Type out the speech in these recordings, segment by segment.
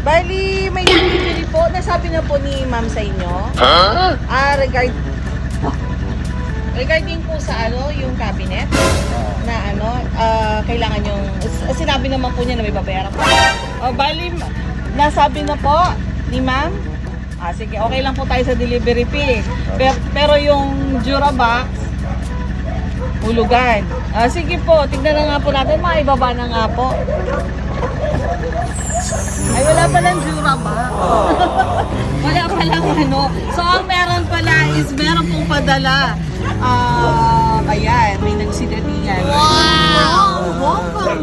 Bali, may delivery po. Nasabi na po ni ma'am sa inyo. Ah, regard... Regarding po sa ano, yung cabinet na ano, ah, kailangan yung... s- Sinabi naman po niya na may babayaran po. Oh, bali, nasabi na po ni ma'am. Ah, sige, okay lang po tayo sa delivery fee. Pero, pero yung Durabox, hulugan. Ah, sige po, tignan na nga po natin. Maibaba na nga po. Ay, wala palang Durabox. wala palang ano. So, ang meron pala is meron pong padala. Ah, ayan, may nagsidatingan. Wow! Hong Kong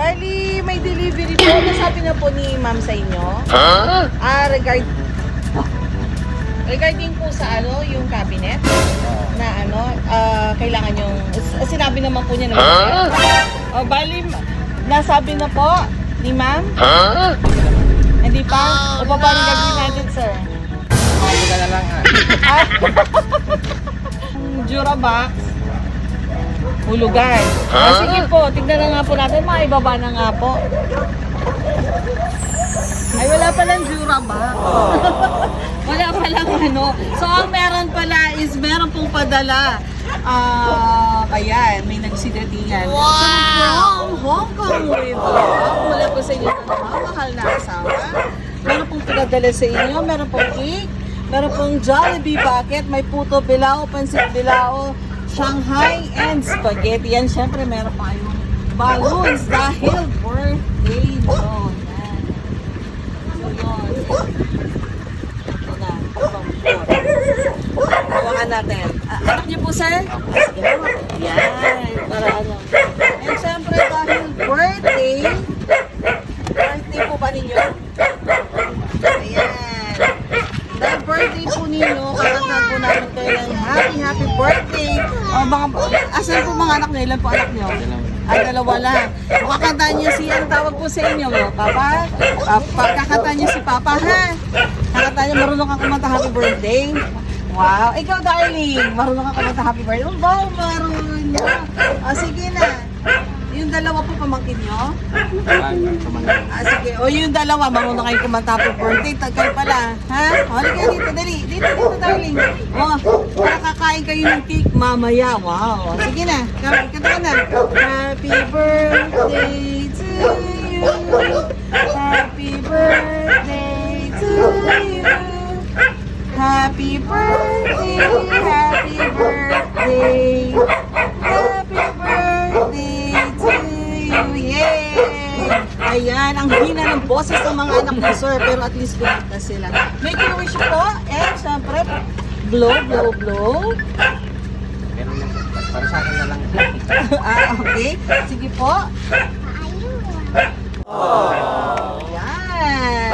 Bali, may delivery po. Nasabi na po ni ma'am sa inyo. Ah, regard... Regarding po sa ano, yung cabinet na ano, ah, kailangan yung... s- Sinabi naman po niya na Oh, bali, nasabi na po ni ma'am. Hindi pa? o pa paano gagawin natin, sir? Hindi ka na lang ha. Ah, Durabox, hulugan. Ah, sige po, tignan na nga po natin. Maibaba na nga po. Ay, wala palang Durabox. wala palang ano. So, ang meron pala is meron pong padala. Ah, ayan, may nagsidatingan. Wow! From Hong Kong with love. Mula po sa inyo ng mahal na asawa. Meron pong pinadala sa inyo. Meron pong cake. Meron pong Jollibee bucket. May puto bilao, pansit bilao, Shanghai, and spaghetti. Yan, syempre, meron pa kayong balloons dahil birthday nyo. Yan. So, yun. Ito na. Hawakan natin. Ah, anak niyo po, sir? Yan. Para ano. And syempre, dahil birthday, birthday po ba ninyo? Ayan. Dahil birthday po ninyo, kakantahan po namin kayo ng happy, happy birthday. O, mga, asan po mga anak niyo? Ilan po anak niyo? Ay, dalawa lang. Kakantahan niyo si, ano tawag po sa inyo? mo? Papa? Papa, kakantahan niyo si Papa, ha? Kakantahan niyo, marunong kang kumanta happy birthday? Wow. Ikaw, darling, marunong kang kumanta happy birthday? Oh, wow, marunong. O, sige na. Yung dalawa po pamangkin niyo? Ah, sige. O yung dalawa, marunong kayo kumanta happy birthday. Tag kayo pala. Ha? O, halika dito, dali. Dito, dito, darling. O, para kakain kayo ng cake mamaya. Wow. Sige na. Ka- Kanta ka na. Happy birthday to you. Happy birthday to you. Happy birthday, happy birthday. Ayan, ang hina ng boses ng mga anak ni Sir, pero at least kumanta sila. A wish po, and syempre, blow, blow, blow. Meron lang. Para sa akin na lang. ah, okay. Sige po. Ayan.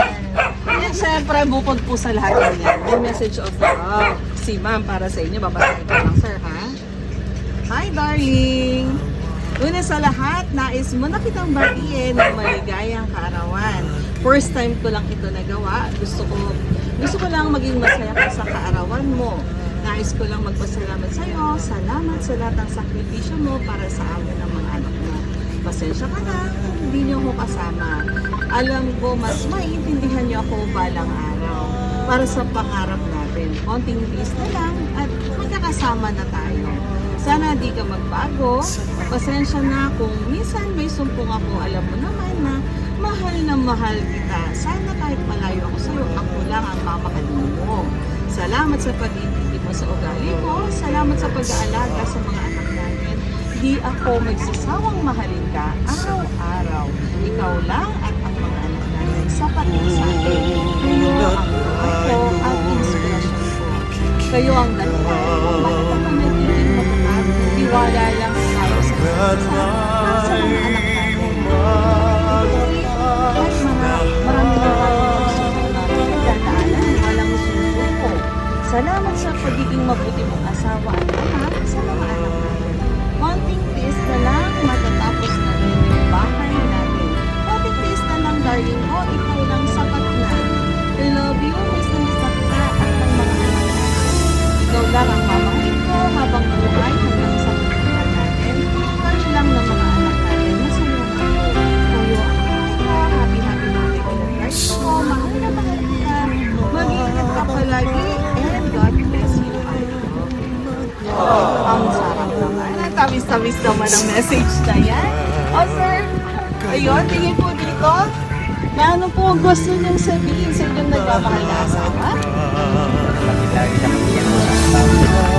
And syempre, bukod po sa lahat ng yan, may message of love. Si ma'am para sa inyo, babasahin ko lang, sir, ha? Hi, darling! Una sa lahat, nais mo na kitang batiin ng maligayang kaarawan. First time ko lang ito nagawa. Gusto ko, gusto ko lang maging masaya ka sa kaarawan mo. Nais ko lang magpasalamat sa iyo. Salamat sa lahat ng sakripisyo mo para sa amin ng mga anak mo. Pasensya ka na hindi niyo ako kasama. Alam ko, mas maiintindihan niyo ako balang araw para sa pangarap natin. Konting tiis na lang at magkakasama na tayo. Sana di ka magbago. Pasensya na kung minsan may sumpong ako. Alam mo naman na mahal na mahal kita. Sana kahit malayo ako sa'yo, ako lang ang mamahalin mo. Salamat sa pag-ibig mo sa ugali ko. Salamat sa pag-aalaga sa mga anak namin. Di ako magsasawang mahalin ka araw-araw. Ikaw lang at ang mga anak namin sapat na sa akin. Kayo ang buhay at inspirasyon ko. Kayo ang dahilan matatag. Tiwala lang tayo sa at sa mga anak. Kasi kahit marami, marami na susuko. Salamat sa pagiging mabuti mong asawa at Tamis-tamis naman ang message na yan. O sir, ayun, tingin po dito. Na ano po gusto niyong sabihin sa inyong nagmamahal na asawa? Kapag lagi ka